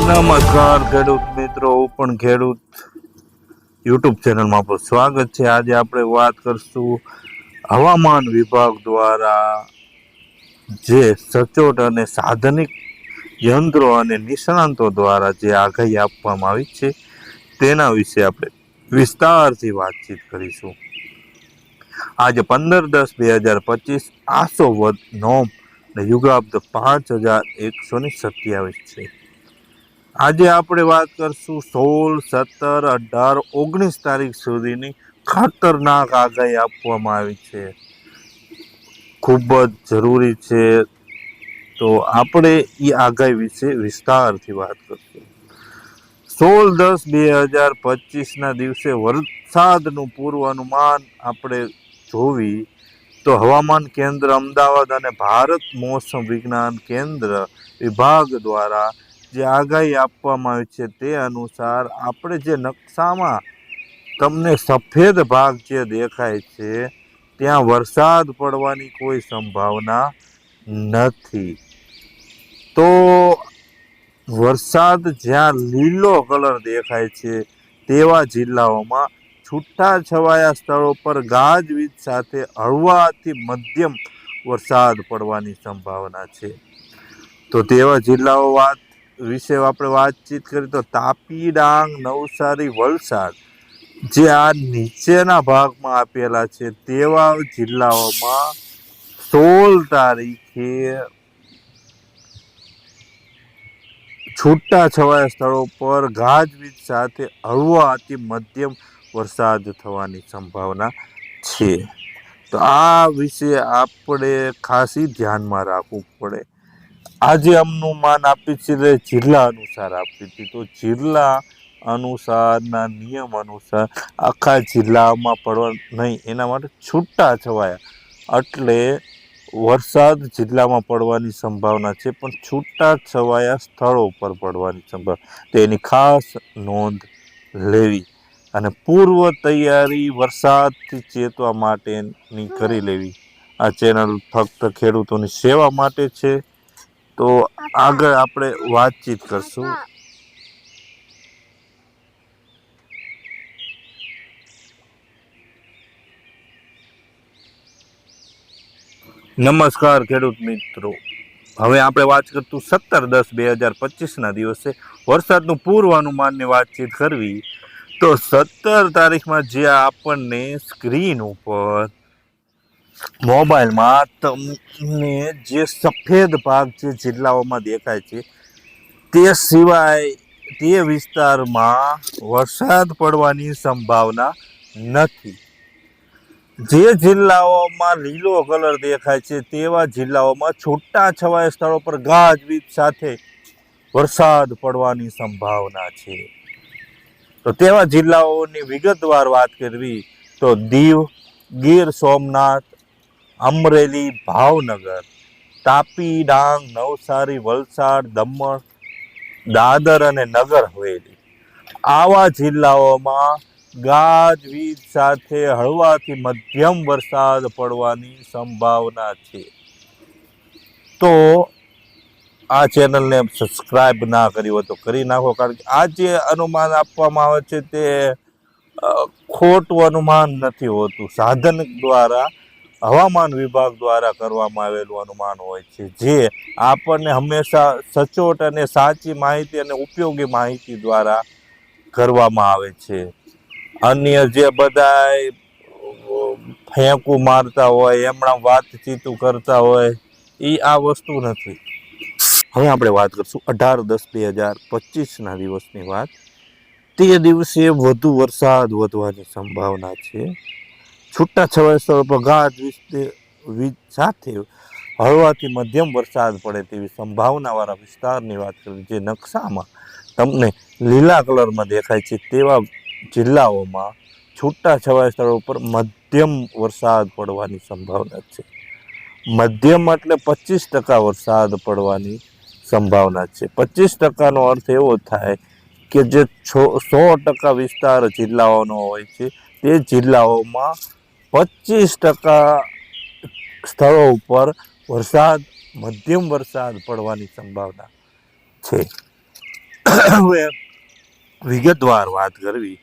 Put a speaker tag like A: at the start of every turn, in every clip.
A: નમસ્કાર, ખેડૂત મિત્રો. પણ ખેડૂત યુટ્યુબ ચેનલમાં આપણું સ્વાગત છે. આજે આપણે વાત કરશું હવામાન વિભાગ દ્વારા જે સચોટ અને સાધનિક યંત્રો અને નિષ્ણાંતો દ્વારા જે આગાહી આપવામાં આવી છે, તેના વિશે આપણે વિસ્તારથી વાતચીત કરીશું. આજે પંદર દસ બે હજાર પચીસ આસો વધ નોમ અને યુગાબ્દ પાંચ હજાર એકસો ને સત્યાવીસ છે. આજે આપણે વાત કરશું સોળ, સત્તર, અઢાર, ઓગણીસ તારીખ સુધીની ખતરનાક આગાહી આપવામાં આવી છે. ખૂબ જ જરૂરી છે. તો આપણે એ આગાહી વિશે વિસ્તારથી વાત કરશું. સોળ, દસ, બે હજાર પચીસના દિવસે વરસાદનું પૂર્વાનુમાન આપણે જોવી તો હવામાન કેન્દ્ર અમદાવાદ અને ભારત મોસમ વિજ્ઞાન કેન્દ્ર વિભાગ દ્વારા જે આગાહી આપવામાં આવી છે તે અનુસાર આપણે જે નકશામાં તમને સફેદ ભાગ જે દેખાય છે, ત્યાં વરસાદ પડવાની કોઈ સંભાવના નથી. તો વરસાદ જ્યાં લીલો કલર દેખાય છે, તેવા જિલ્લાઓમાં છૂટા છવાયા સ્થળો પર ગાજવીજ સાથે હળવાથી મધ્યમ વરસાદ પડવાની સંભાવના છે. તો તેવા જિલ્લાઓ વાત વિશે આપણે વાતચીત કરીએ તો તાપી ડાંગ, નવસારી, વલસાડ જે આ નીચેના ભાગમાં આપેલા છે તેવા જિલ્લાઓમાં સોળ તારીખે છૂટા છવાયા સ્થળો પર ગાજવીજ સાથે હળવો અતિ મધ્યમ વરસાદ થવાની સંભાવના છે. તો આ વિશે આપણે ખાસી ધ્યાનમાં રાખવું પડે. આજે અનુમાન આપી છે જિલ્લા અનુસાર આપી હતી. તો જિલ્લા અનુસારના નિયમ અનુસાર આખા જિલ્લામાં પડવા નહીં, એના માટે છૂટા છવાયા. એટલે વરસાદ જિલ્લામાં પડવાની સંભાવના છે, પણ છૂટા છવાયા સ્થળો પર પડવાની સંભાવના. તેની ખાસ નોંધ લેવી અને પૂર્વ તૈયારી વરસાદથી ચેતવા માટેની કરી લેવી. આ ચેનલ ફક્ત ખેડૂતોની સેવા માટે છે તો આગળ આપણે વાતચીત કરશું. નમસ્કાર ખેડૂત મિત્રો. હવે આપણે વાત કરતું સત્તર દસ બે હજાર પચીસના દિવસે વરસાદનું પૂર્વાનુમાનની વાતચીત કરવી. તો સત્તર તારીખમાં જે આપણને સ્ક્રીન ઉપર મોબાઈલમાં તમને જે સફેદ ભાગ જે જિલ્લાઓમાં દેખાય છે, તે સિવાય તે વિસ્તારમાં વરસાદ પડવાની સંભાવના નથી. જે જિલ્લાઓમાં લીલો કલર દેખાય છે, તેવા જિલ્લાઓમાં છૂટા છવાયા સ્થળો પર ગાજવીજ સાથે વરસાદ પડવાની સંભાવના છે. તો તેવા જિલ્લાઓની વિગતવાર વાત કરવી તો દીવ, ગીર સોમનાથ અમરેલી ભાવનગર. તાપી ડાંગ, નવસારી, વલસાડ, દમણ, દાદર અને નગર હવેલી. આવા જિલ્લાઓમાં ગાજવીજ સાથે હળવાથી મધ્યમ વરસાદ પડવાની સંભાવના છે. તો આ ચેનલને સબસ્ક્રાઈબ ના કરી હોય તો કરી નાખો, કારણ કે આ જે અનુમાન આપવામાં આવે છે તે ખોટું અનુમાન નથી હોતું. સાધન દ્વારા હવામાન વિભાગ દ્વારા કરવામાં આવેલું અનુમાન હોય છે, જે આપણને હંમેશા સચોટ અને સાચી માહિતી અને ઉપયોગી માહિતી દ્વારા કરવામાં આવે છે. અન્ય જે બધાય ફેંકું મારતા હોય એમણા વાતચીતું કરતા હોય એ આ વસ્તુ નથી. હવે આપણે વાત કરીશું અઢાર દસ બે હજાર પચીસના દિવસની વાત. તે દિવસે વધુ વરસાદ વધવાની સંભાવના છે. છૂટા છવાયા સ્થળો પર તે- વીજ સાથે હળવાથી મધ્યમ વરસાદ પડે તેવી સંભાવનાવાળા વિસ્તારની વાત કરીએ જે નકશામાં તમને લીલા કલરમાં દેખાય છે, તેવા જિલ્લાઓમાં છૂટા છવાયા સ્થળો પર મધ્યમ વરસાદ પડવાની સંભાવના છે. મધ્યમ એટલે પચીસ ટકા વરસાદ પડવાની સંભાવના છે. પચીસ ટકાનો અર્થ એવો થાય કે જે છો, સો ટકા વિસ્તાર જિલ્લાઓનો હોય છે, તે જિલ્લાઓમાં પચીસ ટકા સ્થળો ઉપર વરસાદ મધ્યમ વરસાદ પડવાની સંભાવના છે. હવે વિગતવાર વાત કરવી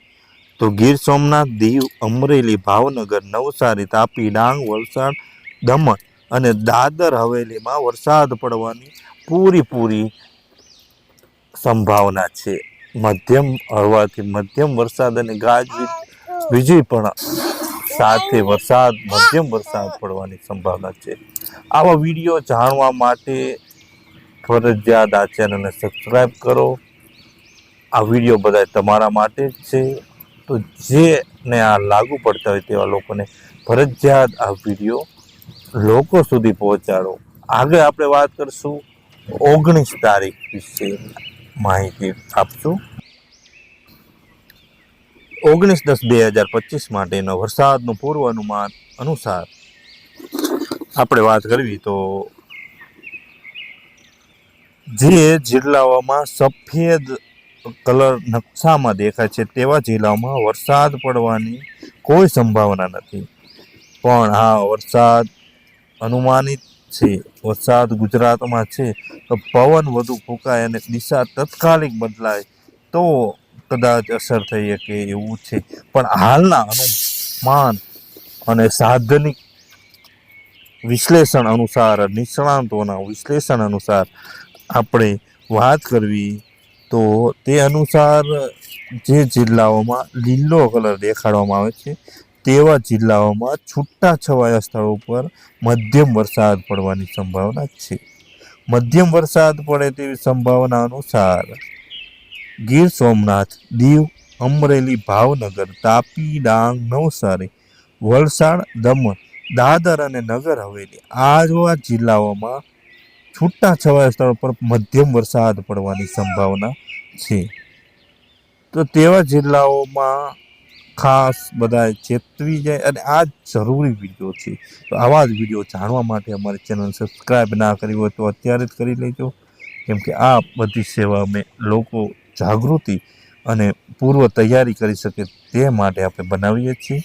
A: તો ગીર સોમનાથ દીવ અમરેલી ભાવનગર નવસારી તાપી ડાંગ વલસાડ દમણ અને દાદર હવેલીમાં વરસાદ પડવાની પૂરીપૂરી સંભાવના છે. મધ્યમ હળવાથી મધ્યમ વરસાદ અને ગાજવીજ વીજળી પણ સાથે વરસાદ, મધ્યમ વરસાદ પડવાની સંભાવના છે. આવા વીડિયો જાણવા માટે ફરજિયાત આ ચેનલને સબસ્ક્રાઈબ કરો. આ વીડિયો બધા તમારા માટે જ છે. તો જેને આ લાગુ પડતા હોય તેવા લોકોને ફરજિયાત આ વીડિયો લોકો સુધી પહોંચાડો. આગળ આપણે વાત કરશું. ઓગણીસ તારીખ વિશે માહિતી આપશું. ઓગણીસ દસ બે હજાર પચીસ માટેનો વરસાદનું પૂર્વ અનુમાન અનુસાર આપણે વાત કરવી તો જે જિલ્લાઓમાં સફેદ કલર નકશામાં દેખાય છે તેવા જિલ્લાઓમાં વરસાદ પડવાની કોઈ સંભાવના નથી. પણ હા, વરસાદ અનુમાનિત છે. વરસાદ ગુજરાતમાં છે. તો પવન વધુ ફૂંકાય અને દિશા તત્કાલિક બદલાય તો કદાચ અસર થઈ શકે એવું છે. પણ હાલના અનુમાન અને સાધનિક વિશ્લેષણ અનુસાર, નિષ્ણાંતોના વિશ્લેષણ અનુસાર આપણે વાત કરવી તો તે અનુસાર જે જિલ્લાઓમાં લીલો કલર દેખાડવામાં આવે છે, તેવા જિલ્લાઓમાં છૂટા છવાયા સ્થળો પર મધ્યમ વરસાદ પડવાની સંભાવના છે. મધ્યમ વરસાદ પડે તેવી સંભાવના અનુસાર ગીર સોમનાથ, દીવ, અમરેલી, ભાવનગર, તાપી, ડાંગ, નવસારી, વલસાડ, દમણ, દાદર અને નગર હવેલી. આ જિલ્લાઓમાં છૂટા છવાયા સ્થળો પર મધ્યમ વરસાદ પડવાની સંભાવના છે. તો તેવા જિલ્લાઓમાં ખાસ બધા ચેતવી જાય અને આ જરૂરી વીડિયો છે. તો આવા જ વીડિયો જાણવા માટે અમારી ચેનલ સબસ્ક્રાઈબ ના કરી હોય તો અત્યારે જ કરી લેજો. કેમ કે આ બધી સેવા અમે લોકો જાગૃતિ અને પૂર્વ તૈયારી કરી શકે તે માટે આપણે બનાવીએ છીએ.